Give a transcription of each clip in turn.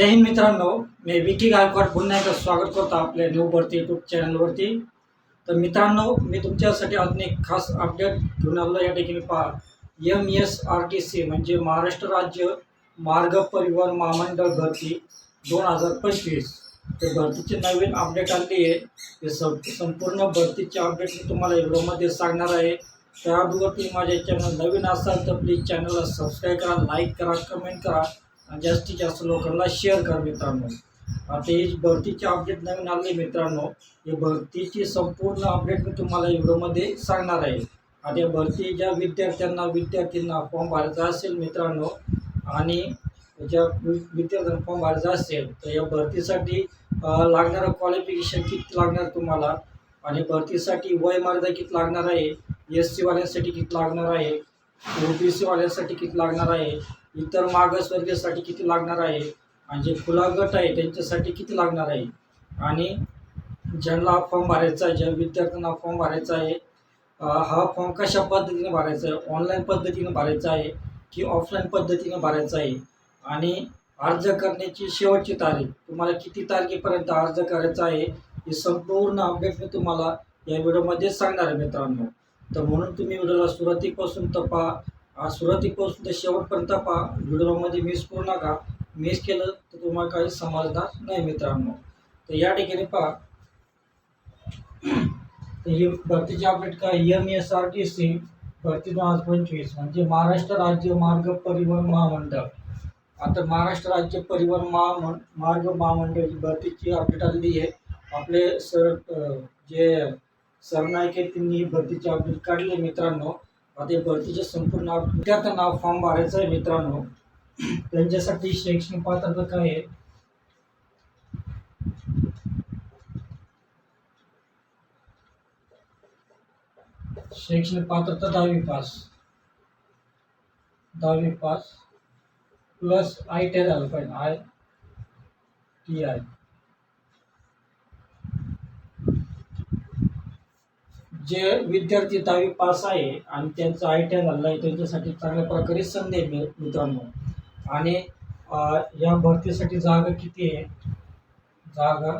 जय हिंद मित्रांनो मी विकी गायकवाड पुन्हा एकदा स्वागत करतो आपल्या न्यू भरती यूट्यूब चॅनलवरती तर मित्रांनो मी तुमच्यासाठी अजून एक खास अपडेट घेऊन आलो या ठिकाणी पहा M S R T C म्हणजे महाराष्ट्र राज्य मार्ग परिवहन महामंडळ भरती दोन हजार पंचवीस. तर भरतीची नवीन अपडेट आली आहे. ते सं संपूर्ण भरतीचे अपडेट मी तुम्हाला व्हिडिओमध्ये सांगणार आहे. त्याबरोबर तुम्ही माझ्या चॅनल नवीन असाल तर प्लीज चॅनलला सबस्क्राईब करा लाईक करा कमेंट करा. जास्तीत जास्त लोकांना शेअर करा मित्रांनो. आता ही भरतीची अपडेट नवीन आली मित्रांनो. ही भरतीची संपूर्ण अपडेट मी तुम्हाला व्हिडिओमध्ये सांगणार आहे. आता या भरती ज्या विद्यार्थ्यांना विद्यार्थ्यांना फॉर्म भरायचा असेल मित्रांनो आणि ज्या विद्यार्थ्यांना फॉर्म भरायचा असेल तर या भरतीसाठी लागणारं क्वालिफिकेशन किती लागणार तुम्हाला? आणि भरतीसाठी वय मर्यादा किती लागणार आहे? एस सीवाल्यांसाठी किती लागणार आहे? ओ बी सीवाल्यांसाठी किती लागणार आहे? इतर मागासवर्गीयसाठी किती लागणार आहे? म्हणजे आणि जे खुला गट आहे त्यांच्यासाठी किती लागणार आहे? आणि ज्यांना फॉर्म भरायचा आहे ज्या विद्यार्थ्यांना फॉर्म भरायचा आहे हा फॉर्म कशा पद्धतीने भरायचा आहे? ऑनलाईन पद्धतीने भरायचा आहे की ऑफलाईन पद्धतीने भरायचा आहे? आणि अर्ज करण्याची शेवटची तारीख तुम्हाला किती तारखेपर्यंत अर्ज करायचा आहे? हे संपूर्ण अपडेट मी तुम्हाला या व्हिडिओमध्येच सांगणार आहे मित्रांनो. तर म्हणून तुम्ही व्हिडिओला सुरुवातीपासून तपा आज सुरुवातीपासून ते शेवटपर्यंत पहा व्हिडिओमध्ये मिस करू नका. मिस केलं तर तुम्हाला काही समजणार नाही मित्रांनो. तर या ठिकाणी पहा. हे भरतीचे भरतीची अपडेट काय? M S R T C भरती दोन हजार पंचवीस म्हणजे महाराष्ट्र राज्य मार्ग परिवहन महामंडळ. आता महाराष्ट्र राज्य परिवहन महामं मार्ग महामंडळ ही भरतीची अपडेट आलेली आहे. आपले सर जे सरनाईक आहेत त्यांनी भरतीचे अपडेट काढले मित्रांनो. आता भरतीचे संपूर्ण अप- विद्यार्थ्यांना फॉर्म भरायचा आहे मित्रांनो. त्यांच्यासाठी शैक्षणिक पात्रता काय आहे? शैक्षणिक पात्रता दहावी पास. दहावी pass. Plus I T I झालं पाहिजे. I T I. जे विद्यार्थी दहावी पास आहे आणि त्यांचं आय टी आय झालं आहे त्यांच्यासाठी चांगल्या प्रकारे संधी आहे मित्रांनो. आणि या भरतीसाठी जागा किती आहे? जागा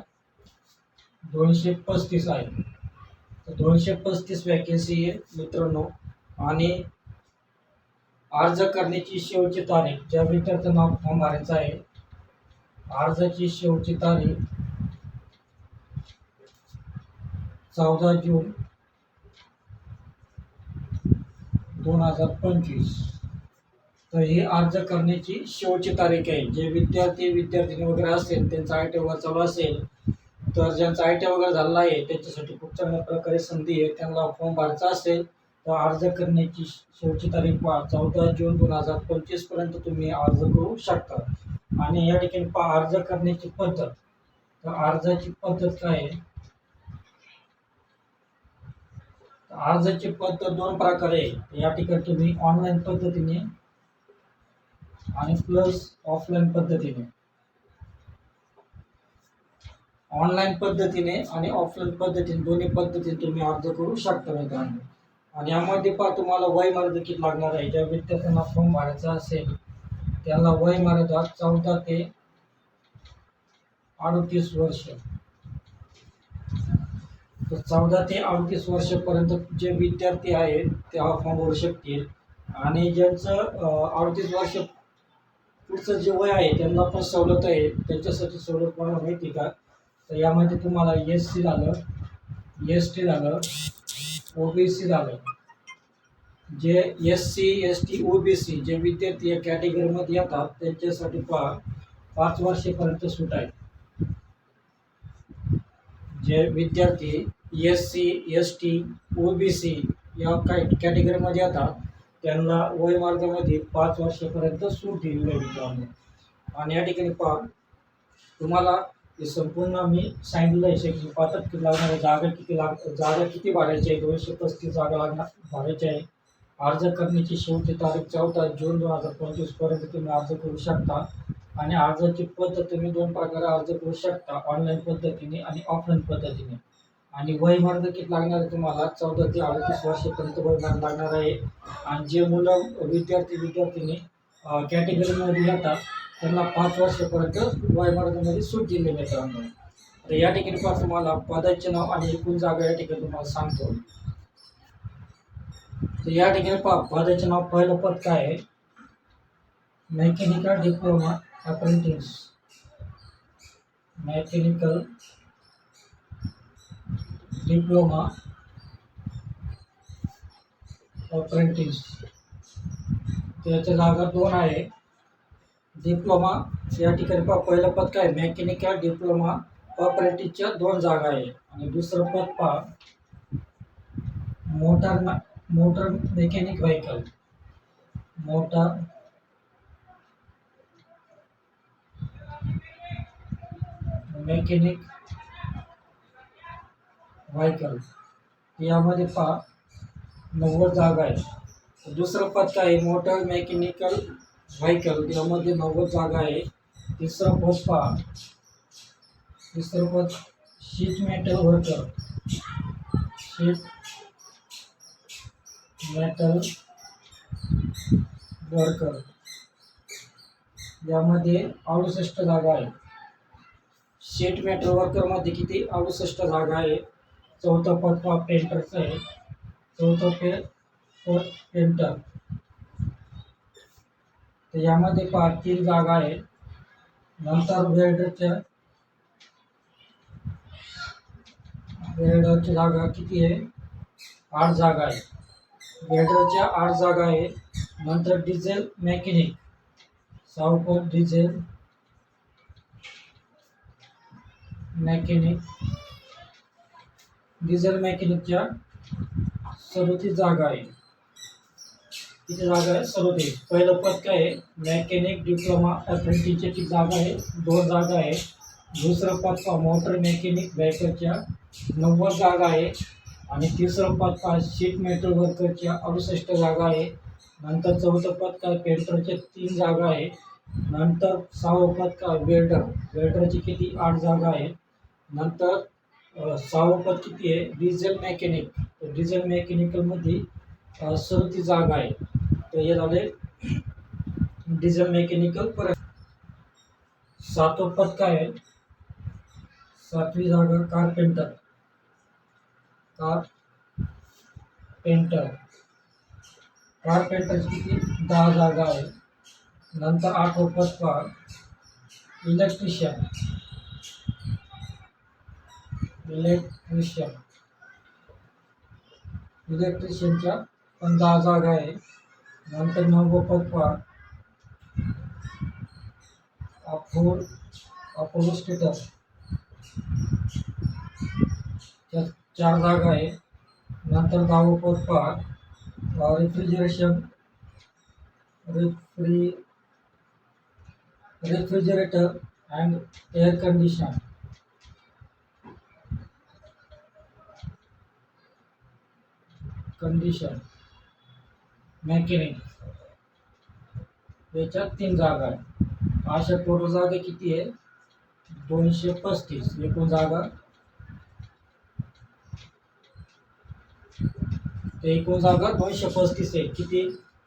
दोनशे पस्तीस आहे. तर दोनशे पस्तीस वॅकेन्सी आहे मित्रांनो. आणि अर्ज करण्याची शेवटची तारीख ज्या विद्यार्थ्यांना फॉर्म भरायचा आहे अर्जाची शेवटची तारीख चौदा जून दोन हजार पंचवीस. तर ही अर्ज करण्याची शेवटची तारीख आहे. जे विद्यार्थी विद्यार्थिनी वगैरे असेल त्यांचा आय टी वगैरे चालू असेल तर ज्यांचा आय टी वगैरे झालेला आहे त्याच्यासाठी खूप चांगल्या प्रकारे संधी आहे. त्यांना फॉर्म भरायचा असेल तर अर्ज करण्याची शेवटची तारीख पहा. चौदा जून दोन हजार पंचवीसपर्यंत तुम्ही अर्ज करू शकता. आणि या ठिकाणी पहा अर्ज करण्याची पद्धत. तर अर्जाची पद्धत काय आहे तर अर्जाची पद्धत दोन प्रकारे आहे या ठिकाणी तुम्ही ऑनलाईन पद्धतीने आणि प्लस ऑफलाईन पद्धतीने. ऑनलाईन पद्धतीने आणि ऑफलाईन पद्धतीने दोन्ही पद्धतीने तुम्ही अर्ज करू शकता मित्रांनो. आणि यामध्ये पहा तुम्हाला वय मर्यादा किती लागणार आहे. ज्या विद्यार्थ्यांना फॉर्म भरायचा असेल त्याला वय मर्यादा चौदा ते अडतीस वर्ष. तर चौदा ते अडतीस वर्षापर्यंत जे विद्यार्थी आहेत ते हा फॉर्म भरू शकतील. आणि ज्यांचं अडतीस वर्ष पुढचं जे वय आहे त्यांना पण सवलत आहे. त्यांच्यासाठी सवलत पण माहिती का? तर यामध्ये तुम्हाला एस सी झालं एस टी झालं ओ बी सी झालं. जे S C S T O B C जे विद्यार्थी या कॅटेगरीमध्ये येतात त्यांच्यासाठी पहा पाच वर्षेपर्यंत सूट आहे जे विद्यार्थी S C S T O B C या काय कॅटेगरीमध्ये येतात त्यांना वयमार्गामध्ये पाच वर्षापर्यंत सूट दिलेली आहे. मित्रांनो आणि या ठिकाणी पहा तुम्हाला हे संपूर्ण मी सांगितलं आहे शैक्षणिक पात्र किती लागणार आहे जागा किती लाग जागा किती भरायची आहे दोनशे पस्तीस जागा लागणार भरायची आहे. अर्ज करण्याची शेवटची तारीख चौदा जून दोन हजार पंचवीसपर्यंत तुम्ही अर्ज करू शकता. आणि अर्जाची पद्धत तुम्ही दोन प्रकारे अर्ज करू शकता ऑनलाईन पद्धतीने आणि ऑफलाईन पद्धतीने. आणि वयमार्ग किती लागणार आहे तुम्हाला चौदा ते अडतीस वर्षापर्यंत वयमार्ग लागणार आहे. आणि जे मुलं विद्यार्थी विद्यार्थिनी कॅटेगरीमध्ये जातात त्यांना पाच वर्षापर्यंत वयोमर्यादेमध्ये सूट दिली मित्रांनो तर या ठिकाणी पण तुम्हाला पदाचे नाव आणि एकूण जागा या ठिकाणी तुम्हाला सांगतो. तर या ठिकाणी पा पदाचे नाव पहिलं पद काय आहे? Mechanical diploma apprentice mechanical diploma apprentice त्याच्या जागा दोन आहे. डिप्लोमा या ठिकाणी पहा पहिलं पद काय? मेकॅनिकल डिप्लोमा अप्रेंटिसच्या दोन जागा आहे. आणि दुसरं पद पहा motor motor mechanic vehicle motor mechanic vehicle यामध्ये पहा नव्वद जागा आहे दुसरं पद काय आहे? मोटर मेकॅनिकल व्हायकल यामध्ये नव्वद जागा आहे. तिसरं पद पहा. तिसरं पद sheet metal worker sheet metal worker यामध्ये अडुसष्ट जागा आहे शीट मेटल वर्करमध्ये किती अडुसष्ट जागा आहे चौथं पद पेंटरचं आहे. चौथं पे पद पेंटर तर यामध्ये पहा तीन जागा आहे नंतर वेल्डरच्या वेल्डरची जागा किती आहे? आठ जागा आहे वेल्डरच्या आठ जागा आहे. नंतर डिझेल मेकॅनिक. सहावं डिझेल मेकॅनिक. डिझेल मेकॅनिकच्या सदोतीस जागा आहे. तिथे जागा आहे सदोतीस पहिलं पद काय आहे? मेकॅनिक डिप्लोमा अप्रेंटिसची ती जागा आहे. दोन जागा आहे. दुसरं पद पहा मोटर मेकॅनिक व्हेकलच्या नव्वद जागा आहे. आणि तिसरं पद पहा शीट मेटल वर्करच्या अडुसष्ट जागा आहे. नंतर चौथं पद काय? पेंटरच्या तीन जागा आहे. नंतर सहावं पद काय? वेल्डर वेल्डरची किती? आठ जागा आहे. नंतर सहावं पद किती आहे? डिझेल मेकॅनिक तर डिझेल मेकॅनिकलमध्ये सदतीस जागा आहे. तर हे झाले डिझेल मेकॅनिकल पद आहे? सातवी जागा कारपेंटर कार पेंटर कारपेंटरची किती? दहा जागा आहे. नंतर आठवं पद पहा. Electrician electrician. इलेक्ट्रिशियनच्या पण दहा जागा आहे नंतर नववं पद पहा अपोल अपोलोस्टेटर त्या चार जागा आहे नंतर दहावं पद पहा refrigeration. Referee refrigerator and air condition condition mechanic याच्यात तीन जागा आहे अशा टोटल जागा किती आहे? दोनशे पस्तीस. एकूण जागा? ते एकूण जागा दोनशे पस्तीस आहे. किती?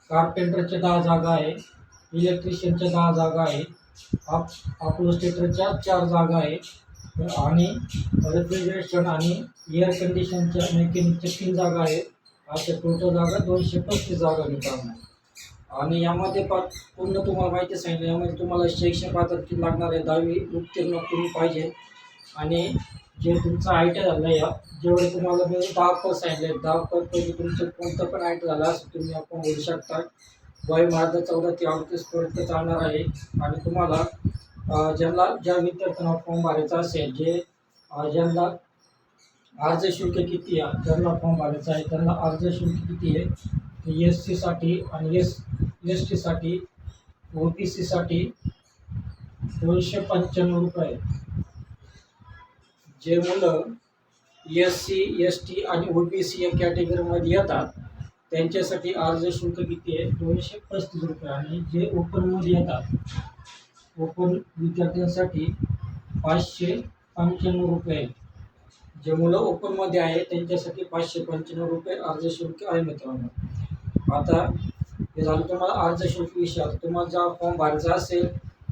कार्पेंटरच्या दहा जागा आहे इलेक्ट्रिशियनच्या दहा जागा आहे आप अपोलोस्टेटरच्या चार जागा आहे आणि रेफ्रिजरेशन आणि एअर कंडिशनच्या मेकॅनिकच्या तीन जागा आहेत. अशा टोटल जागा दोनशे पस्तीस जागा मित्रांनो आणि यामध्ये पा पूर्ण तुम्हाला माहिती सांगितलं यामध्ये तुम्हाला शैक्षणिक पात्रते लागणार आहे दहावी उत्तीर्ण तुम्ही पाहिजे. आणि जे तुमचं आय टी झालं आहे जेवढे तुम्हाला मी दहा पर सांगितले दहा पर पैकी तुमचं कोणतं पण आय टी झालं असं तुम्ही आपण होऊ शकता. वय माझं चौदा ते अडतीसपर्यंत चालणार आहे. आणि तुम्हाला ज्यांना ज्या विद्यार्थ्यांना फॉर्म भरायचा असेल जे ज्यांना अर्ज शुल्क किती आहे? त्यांना फॉर्म भरायचा आहे. त्यांना अर्ज शुल्क किती आहे? एस सीसाठी आणि एस एस टीसाठी ओ बी सीसाठी दोनशे पंच्याण्णव रुपये. जे मुलं एस सी एस टी आणि ओ बी सी या कॅटेगरीमध्ये येतात त्यांच्यासाठी अर्ज शुल्क किती आहे? दोनशे पस्तीस रुपये. आणि जे ओपनमध्ये येतात ओपन विद्यार्थ्यांसाठी पाचशे पंच्याण्णव रुपये. जे मुलं ओपनमध्ये आहे त्यांच्यासाठी पाचशे पंच्याण्णव रुपये अर्ज शुल्क आहे मित्रांनो. आता हे झालं तुम्हाला अर्ज शुल्क विषय. तुम्हाला जेव्हा फॉर्म भरायचा असेल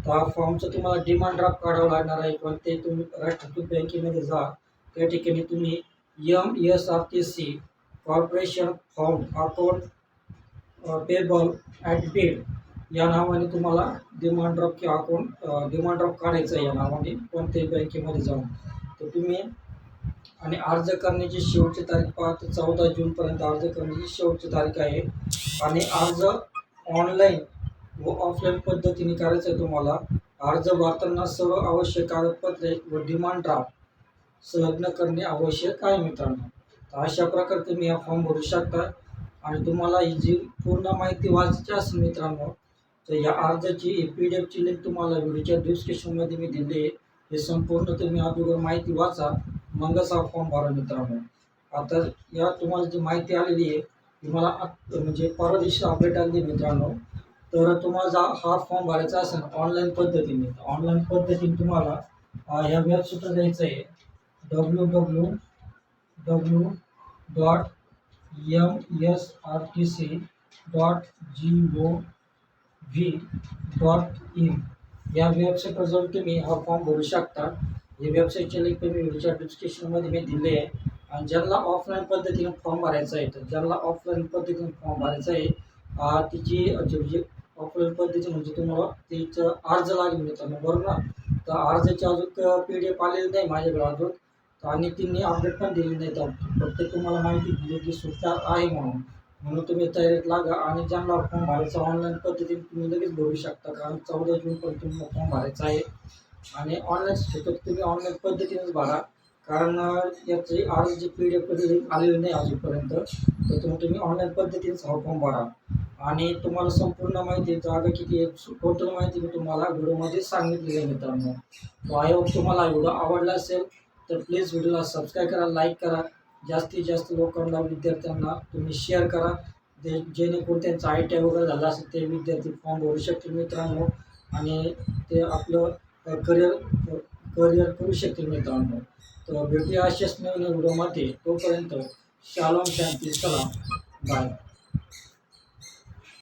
तर हा फॉर्मचं तुम्हाला डिमांड ड्राफ्ट काढावं लागणार आहे. पण ते तुम्ही राष्ट्रीय बँकेमध्ये जा. त्या ठिकाणी तुम्ही M S R T C corporation form account payable at Beed या नावाने तुम्हाला डिमांड ड्राफ्ट किंवा अकाउंट डिमांड ड्राफ्ट काढायचं आहे या नावाने कोणत्याही बँकेमध्ये जाऊन. तर तुम्ही आणि अर्ज करण्याची शेवटची तारीख पाहता चौदा जूनपर्यंत अर्ज करण्याची शेवटची तारीख आहे. आणि अर्ज ऑनलाईन व ऑफलाईन पद्धतीने करायचं आहे तुम्हाला. अर्ज भरताना सर्व आवश्यक कागदपत्रे व डिमांड ड्राफ्ट संलग्न करणे आवश्यक आहे मित्रांनो. तर अशा प्रकारे तुम्ही हा फॉर्म भरू शकता. आणि तुम्हाला ही जी पूर्ण माहिती वाचायची असेल मित्रांनो तर या अर्जाची पी डी एफची लिंक तुम्हाला व्हिडिओच्या डिस्क्रिप्शनमध्ये मी दिली आहे. हे संपूर्ण तुम्ही अगोदर माहिती वाचा. मगच हा फॉर्म भरा मित्रांनो. आता या तुम्हाला जी माहिती आलेली आहे ती मला म्हणजे परवा दिवशी अपडेट आली मित्रांनो. तर तुम्हाला हा फॉर्म भरायचा असेल ऑनलाईन पद्धतीने ऑनलाईन पद्धतीने तुम्हाला ह्या वेबसाईटवर जायचं आहे. W W W dot M S R T C dot G O V dot in या वेबसाईटवर जाऊन तुम्ही हा फॉर्म भरू शकता हे वेबसाईटचे लिंक तुम्ही व्हिडिओच्या डिस्क्रिप्शनमध्ये मी दिले आहे. आणि ज्यांना ऑफलाईन पद्धतीने फॉर्म भरायचा आहे तर ज्यांना ऑफलाईन पद्धतीने फॉर्म भरायचा आहे तिची म्हणजे ऑफलाईन पद्धतीने म्हणजे तुम्हाला तिचं अर्ज लागेल मित्रांनो बरोबर ना? तर अर्जाची अजून पी डी एफ आलेली नाही माझ्याकडे अजून. तर आणि तिने अपडेट पण दिली नाही तर फक्त तुम्हाला माहिती दिली की सुद्धा आहे म्हणून. म्हणून तुम्ही तयारीत लागा आणि ज्यांना फॉर्म भरायचा ऑनलाईन पद्धतीने तुम्ही लगेच भरू शकता. कारण चौदा जून पण तुम्हाला फॉर्म भरायचा आहे. आणि ऑनलाईन शिकत तुम्ही ऑनलाईन पद्धतीनेच भरा कारण याची आज जी पी डी एफ कधी आलेली नाही अजूनपर्यंत तर तुम्ही तुम्ही ऑनलाईन पद्धतीनेच हा फॉर्म भरा. आणि तुम्हाला संपूर्ण माहिती जागा किती टोटल माहिती मी तुम्हाला व्हिडिओमध्ये सांगितलेली आहे मित्रांनो. तो आय होप तुम्हाला व्हिडिओ आवडला असेल तर प्लीज व्हिडिओला सबस्क्राईब करा लाईक करा. जास्तीत जास्त लोकांना विद्यार्थ्यांना तुम्ही शेअर करा. जे जेणेकरून त्यांचा आय टी आय वगैरे झाला असेल ते विद्यार्थी फॉर्म भरू शकतील मित्रांनो. आणि ते आपलं करिअर करिअर करू शकतील मित्रांनो. तर भेटूया अशाच नवीन व्हिडिओमध्ये. तोपर्यंत शालोम शांती सलाम. बाय.